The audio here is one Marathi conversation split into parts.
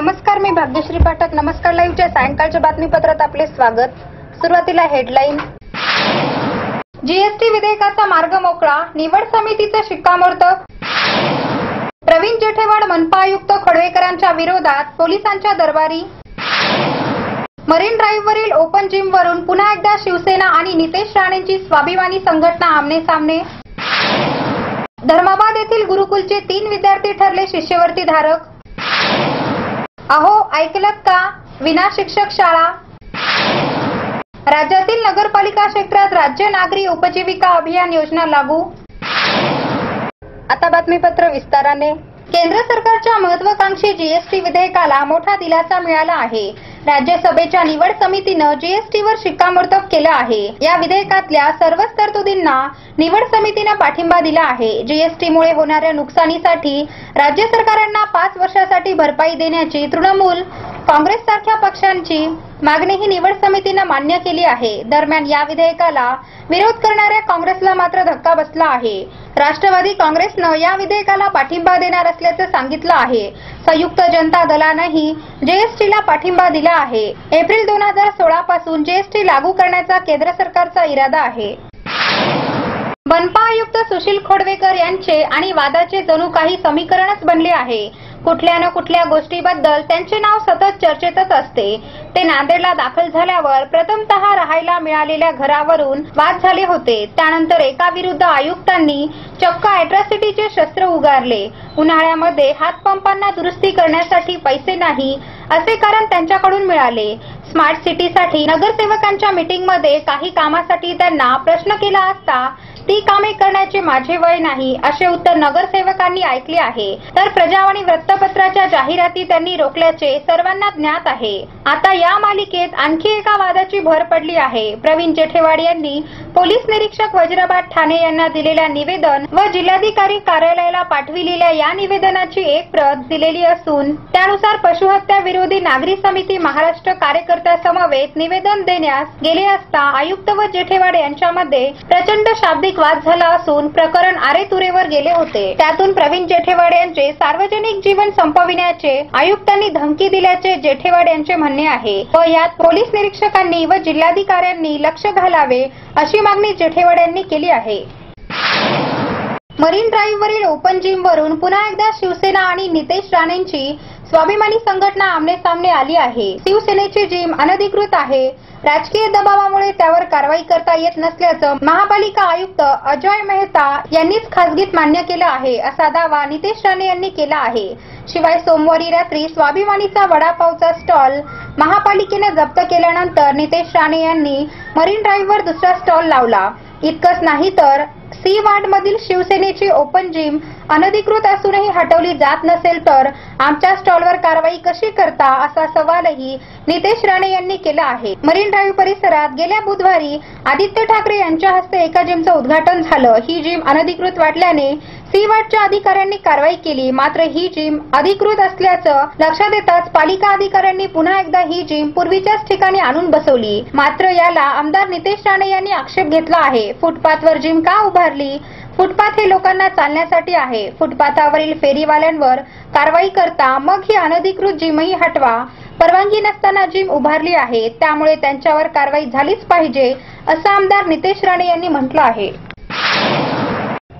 नमस्कार मी भाग्यश्री पाठक. नमस्कार लाईव्हच्या सायंकाळच्या बातमीपत्रात आपले स्वागत. सुरुवातीला हेडलाईन. जीएसटी विधेयकाचा मार्ग मोकळा निवड समितीचं शिक्कामोर्तब. प्रवीण जेठेवाड मनपा आयुक्त खडवेकरांच्या विरोधात पोलिसांच्या दरबारी. मरीन ड्राईव्हवरील ओपन जिमवरून पुन्हा एकदा शिवसेना आणि नितेश राणेंची स्वाभिमानी संघटना आमने सामने. धर्माबाद येथील गुरुकुलचे तीन विद्यार्थी ठरले शिष्यवृत्ती धारक. अहो ऐकलत का? विना शिक्षक शाळा. राज्यातील नगरपालिका क्षेत्रात राज्य नागरी उपजीविका अभियान योजना लागू. आता बातमीपत्र विस्ताराने. केंद्र सरकारच्या महत्वाकांक्षी जीएसटी विधेयकाला मोठा दिलासा मिळाला आहे. राज्यसभेच्या निवड समितीनं जीएसटीवर शिक्कामोर्तब केलं आहे. या विधेयकातल्या सर्वच तरतुदींना निवड समितीनं पाठिंबा दिला आहे. जीएसटीमुळे होणाऱ्या नुकसानीसाठी राज्य सरकारांना पाच वर्षासाठी भरपाई देण्याची तृणमूल काँग्रेस सारख्या पक्षांची मागणी ही निवड समितीनं मान्य केली आहे. दरम्यान या विधेयकाला विरोध करणाऱ्या काँग्रेसला मात्र धक्का बसला आहे. राष्ट्रवादी काँग्रेसनं या विधेयकाला पाठिंबा देणार असल्याचं सांगितलं आहे. संयुक्त जनता दलानंही जीएसटीला पाठिंबा दिला केला आहे. एप्रिल दोन हजार सोळा पासून जीएसटी लागू करण्याचा केंद्र सरकारचा इरादा आहे. मनपा आयुक्त सुशील खोडवेकर यांचे आणि वादाचे जणू काही समीकरणच बनले आहे. कुठल्या ना कुठल्या गोष्टीबद्दल त्यांचे नाव सतत चर्चेतच असते. ते नांदेडला दाखल झाल्यावर प्रथमतः राहायला मिळालेल्या घरावरून वाद झाले होते. त्यानंतर एका विरुद्ध आयुक्तांनी चक्क अॅट्रॉसिटीचे शस्त्र उगारले. उन्हाळ्यामध्ये हातपंपांना दुरुस्ती करण्यासाठी पैसे नाही असे कारण त्यांच्याकडून मिळाले. स्मार्ट सिटीसाठी नगरसेवकांच्या मीटिंगमध्ये काही कामासाठी त्यांना प्रश्न केला असता ती कामे करण्याचे माझे वय नाही असे उत्तर नगरसेवकांनी ऐकले आहे. तर प्रजावाणी वृत्तपत्राच्या जाहिराती त्यांनी रोखल्याचे सर्वांना ज्ञात आहे. आता या मालिकेत आणखी एका वादाची भर पडली आहे. प्रवीण जेठेवाड यांनी पोलीस निरीक्षक वज्राबाद ठाणे यांना दिलेल्या निवेदन व जिल्हाधिकारी कार्यालयाला पाठविलेल्या या निवेदनाची एक प्रत दिलेली असून त्यानुसार पशुहत्या विरोधी नागरी समिती महाराष्ट्र कार्यकर्ते कार्यकर्त्यासमवेत निवेदन देण्यास गेले असता आयुक्त व जेठेवाड यांच्यामध्ये प्रचंड शाब्दिक वाद झाला असून प्रकरण आरे तुरेवर गेले होते. त्यातून प्रवीण जेठेवाड यांचे सार्वजनिक जीवन संपविण्याचे आयुक्तांनी धमकी दिल्याचे जेठेवाड यांचे म्हणणे आहे. व यात पोलीस निरीक्षकांनी व जिल्हाधिकाऱ्यांनी लक्ष घालावे अशी मागणी जेठेवाड यांनी केली आहे. मरीन ड्राईव्हवरील ओपन जिमवरून पुन्हा एकदा शिवसेना आणि नितेश राणेंची स्वाभिमानी संघटना आमने सामने आली आहे. शिवसेनेची जिम अनधिकृत आहे. राजकीय दबावामुळे त्यावर कारवाई करता येत नसल्याचं महापालिका आयुक्त अजय मेहता यांनीच खासगीत मान्य केलं आहे असा दावा नितेश राणे यांनी केला आहे. शिवाय सोमवारी रात्री स्वाभिमानीचा वडापावचा स्टॉल महापालिकेने जप्त केल्यानंतर नितेश राणे यांनी मरीन ड्राईव्हवर दुसरा स्टॉल लावला. इतकंच नाही तर सी वार्ड मधील शिवसेनेची ओपन जिम अनधिकृत असूनही हटवली जात नसेल तर आमच्या स्टॉलवर कारवाई कशी करता असा सवालही नितेश राणे यांनी केला आहे. मरीन ड्राईव्ह परिसरात गेल्या बुधवारी आदित्य ठाकरे यांच्या हस्ते एका जिमचं उद्घाटन झालं. ही जिम अनधिकृत वाटल्याने सीवाटच्या अधिकाऱ्यांनी कारवाई केली. मात्र ही जिम अधिकृत असल्याचं लक्षात येताच पालिका अधिकाऱ्यांनी पुन्हा एकदा ही जिम पूर्वीच्याच ठिकाणी आणून बसवली. मात्र याला आमदार नितेश राणे यांनी आक्षेप घेतला आहे. फुटपाथवर जिम का उभारली? फुटपाथ हे लोकांना चालण्यासाठी आहे. फुटपाथावरील फेरीवाल्यांवर कारवाई करता मग ही अनधिकृत जिमही हटवा. परवानगी नसताना जिम उभारली आहे. त्यामुळे त्यांच्यावर कारवाई झालीच पाहिजे असं आमदार नितेश राणे यांनी म्हटलं आहे.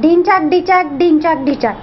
डिंचाक डिचाक डिंचाक डिचाक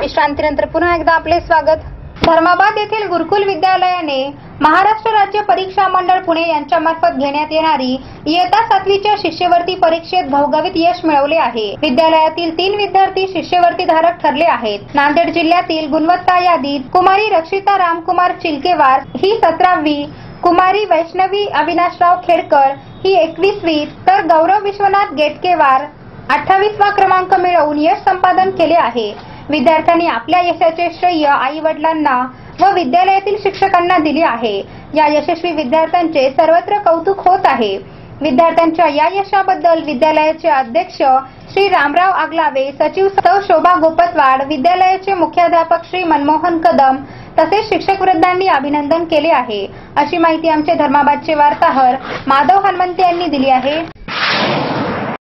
विश्रांतीनंतर पुन्हा एकदा आपले स्वागत. धर्माबाद येथील गुरुकुल विद्यालयाने महाराष्ट्र राज्य परीक्षा मंडळ पुणे यांच्यामार्फत घेण्यात येणारी इयत्ता सातवीच्या शिष्यवृत्ती परीक्षेत घवघवीत यश मिळवले आहे. विद्यालयातील तीन विद्यार्थी शिष्यवृत्ती धारक ठरले आहेत. नांदेड जिल्ह्यातील गुणवत्ता यादीत कुमारी रक्षिता रामकुमार चिलकेवार ही सतरावी कुमारी वैष्णवी अविनाशराव खेडकर ही एकवीसवी तर गौरव विश्वनाथ गेटकेवार अठ्ठावीसवा क्रमांक मिळवून यश संपादन केले आहे. विद्यार्थ्यांनी आपल्या यशाचे श्रेय आई वडिलांना व विद्यालयातील शिक्षकांना दिले आहे. या यशस्वी विद्यार्थ्यांचे सर्वत्र कौतुक होत आहे. विद्यार्थ्यांच्या या यशाबद्दल विद्यालयाचे अध्यक्ष श्री रामराव आगलावे सचिव सौ शोभा गोपतवाड विद्यालयाचे मुख्याध्यापक श्री मनमोहन कदम तसेच शिक्षक वृद्धांनी अभिनंदन केले आहे. अशी माहिती आमचे धर्माबादचे वार्ताहर माधव हनुमंते यांनी दिली आहे.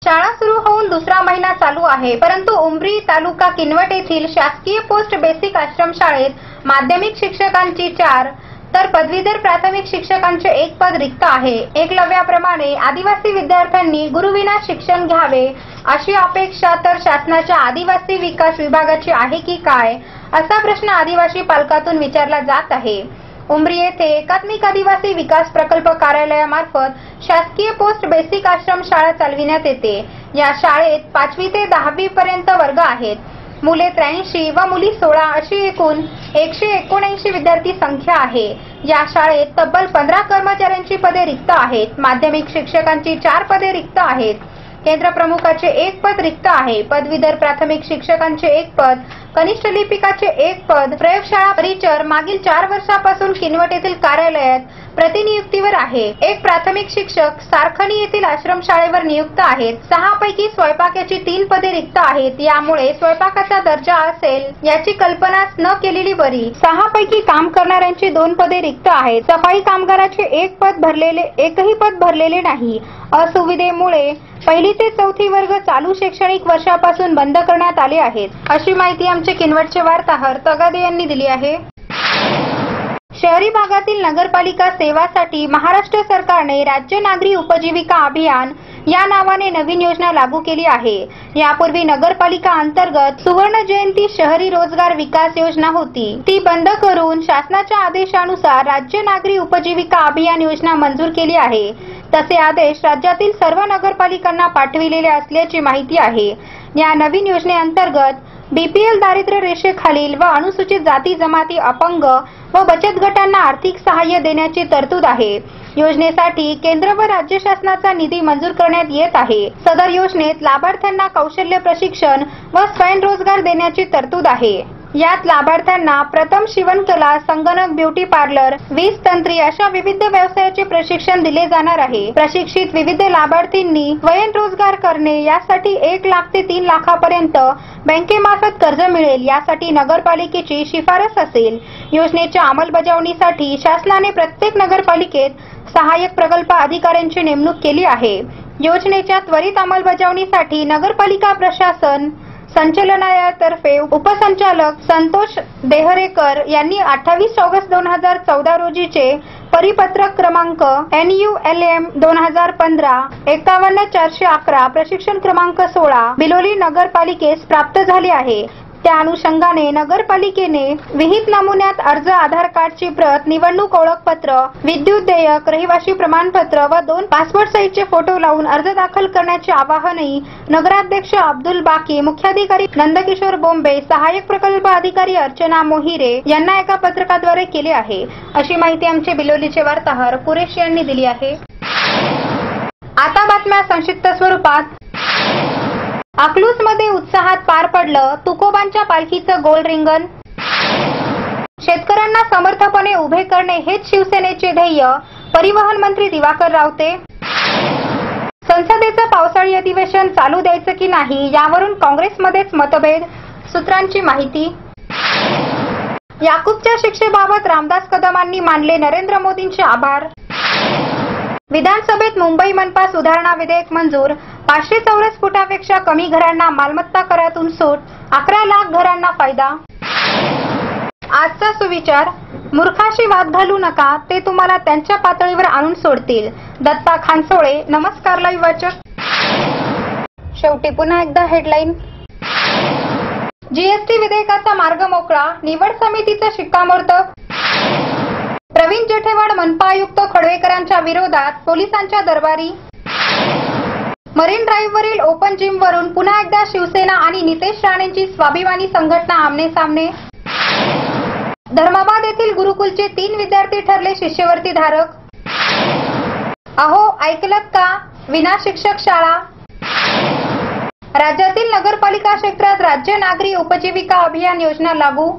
शाळा सुरू होऊन दुसरा महिना चालू आहे. परंतु उमरी तालुका किनवट येथील शासकीय पोस्ट बेसिक आश्रमशाळेत माध्यमिक शिक्षकांची चार तर पदवीधर प्राथमिक शिक्षकांचे एक पद रिक्त आहे. एकलव्याप्रमाणे आदिवासी विद्यार्थ्यांनी गुरुविना शिक्षण घ्यावे अशी अपेक्षा तर शासनाच्या आदिवासी विकास विभागाची आहे की काय असा प्रश्न आदिवासी पालकातून विचारला जात आहे. उमरी येथे एकात्मिक आदिवासी विकास प्रकल्प कार्यालयामार्फत शासकीय पोस्ट बेसिक आश्रम शाळा चालविण्यात येते. या शाळेत पाचवी ते दहावी पर्यंत वर्ग आहेत. मुले त्र्याऐंशी व मुली सोळा अशी एकूण एकशे एकोणऐंशी विद्यार्थी संख्या आहे. या शाळेत तब्बल पंधरा कर्मचाऱ्यांची पदे रिक्त आहेत. माध्यमिक शिक्षकांची चार पदे रिक्त आहेत. केंद्र प्रमुखाचे एक पद रिक्त आहे. पदवीधर प्राथमिक शिक्षकांचे एक पद कनिष्ठ लिपिकाचे एक पद प्रयोगशाळा परिचर मागील चार वर्षापासून किनवट येथील कार्यालयात प्रतिनियुक्तीवर आहे. एक प्राथमिक शिक्षक सारखणी येथील आश्रमशाळेवर नियुक्त आहेत. सहा पैकी स्वयंपाकाची तीन पदे रिक्त आहेत. यामुळे स्वयंपाकाचा दर्जा असेल याची कल्पनाच न केलेली बरी. सहा पैकी काम करणाऱ्यांची दोन पदे रिक्त आहेत. सफाई कामगाराचे एक पद भरलेले एकही पद भरलेले नाही. असुविधेमुळे पहिली ते चौथी वर्ग चालू शैक्षणिक वर्षापासून बंद करण्यात आले आहेत. अशी माहिती आमचे किनवटचे वार्ताहर तगादे यांनी दिली आहे. शहरी भागातील नगरपालिका सेवासाठी महाराष्ट्र सरकारने राज्य नागरी उपजीविका अभियान या नावाने नवीन योजना लागू केली आहे. यापूर्वी नगरपालिका अंतर्गत सुवर्ण जयंती शहरी रोजगार विकास योजना होती. ती बंद करून शासनाच्या आदेशानुसार राज्य नागरी उपजीविका अभियान योजना मंजूर केली आहे. तसे आदेश राज्यातील सर्व नगरपालिकांना पाठविलेले असल्याची माहिती आहे. या नवीन योजनेअंतर्गत बीपीएल दारिद्र्य रेषेखालील व अनुसूचित जाती जमाती अपंग व बचत गटांना आर्थिक सहाय्य देण्याची तरतूद आहे. योजनेसाठी केंद्र व राज्य शासनाचा निधी मंजूर करण्यात येत आहे. सदर योजनेत लाभार्थ्यांना कौशल्य प्रशिक्षण व स्वयंरोजगार देण्याची तरतूद आहे. यात लाभार्थ्यांना प्रथम शिवणकला संगणक ब्युटी पार्लर वीज तंत्री अशा विविध व्यवसायाचे प्रशिक्षण दिले जाणार आहे. प्रशिक्षित विविध लाभार्थींनी स्वयंरोजगार करणे यासाठी एक लाख ते तीन लाखापर्यंत बँकेमार्फत कर्ज मिळेल यासाठी नगरपालिकेची शिफारस असेल. योजनेच्या अंमलबजावणीसाठी शासनाने प्रत्येक नगरपालिकेत सहाय्यक प्रकल्प अधिकाऱ्यांची नेमणूक केली आहे. योजनेच्या त्वरित अंमलबजावणीसाठी नगरपालिका प्रशासन संचालनालयातर्फे उपसंचालक संतोष देहरेकर यांनी अठ्ठावीस ऑगस्ट दोन हजार चौदा रोजीचे परिपत्रक क्रमांक एन यू एल एम दोन हजार पंधरा एकावन्न चारशे अकरा प्रशिक्षण क्रमांक सोळा बिलोली नगरपालिकेस प्राप्त झाले आहे. त्या अनुषंगाने नगरपालिकेने विहित नमुन्यात अर्ज आधार कार्डची प्रत निवडणूक ओळखपत्र विद्युत देयक रहिवासी प्रमाणपत्र व दोन पासपोर्ट साईजचे फोटो लावून अर्ज दाखल करण्याचे आवाहनही नगराध्यक्ष अब्दुल बाकी मुख्याधिकारी नंदकिशोर बोंबे सहाय्यक प्रकल्प अधिकारी अर्चना मोहिरे यांना एका पत्रकाद्वारे केले आहे. अशी माहिती आमचे बिलोलीचे वार्ताहर कुरेश यांनी दिली आहे. आता बातम्या संक्षिप्त स्वरूपात. अकलूजमध्ये उत्साहात पार पडलं तुकोबांच्या पालखीचं गोल रिंगण. शेतकऱ्यांना समर्थपणे उभे करणे हेच शिवसेनेचे ध्येय परिवहन मंत्री दिवाकर रावते. संसदेचं पावसाळी अधिवेशन चालू द्यायचं की नाही यावरून काँग्रेसमध्येच मतभेद सूत्रांची माहिती. याकूबच्या शिक्षेबाबत रामदास कदमांनी मानले नरेंद्र मोदींचे आभार. विधानसभेत मुंबई मनपा सुधारणा विधेयक मंजूर. पाचशे चौरस फुटापेक्षा कमी घरांना मालमत्ता करातून सूट. अकरा लाख घरांना फायदा. आजचा सुविचार. मूर्खाशी वाद घालू नका ते तुम्हाला त्यांच्या पातळीवर आणून सोडतील. दत्ता खानसोळे नमस्कार लाईव्ह वाचक. शेवटी पुन्हा एकदा हेडलाईन. जीएसटी विधेयकाचा मार्ग मोकळा. निवड समितीचं शिक्कामोर्तब. प्रवीण जेठेवाड मनपा आयुक्त खडवेकरांच्या विरोधात पोलिसांच्या दरबारी. मरीन ड्राईव्हवरील ओपन जिमवरून पुन्हा एकदा शिवसेना आणि नितेश राणेंची स्वाभिमानी संघटना आमने सामने धर्माबाद येथील गुरुकुलचे तीन विद्यार्थी ठरले शिष्यवृत्ती धारक. अहो ऐकलत का? विना शिक्षक शाळा. राज्यातील नगरपालिका क्षेत्रात राज्य नागरी उपजीविका अभियान योजना लागू.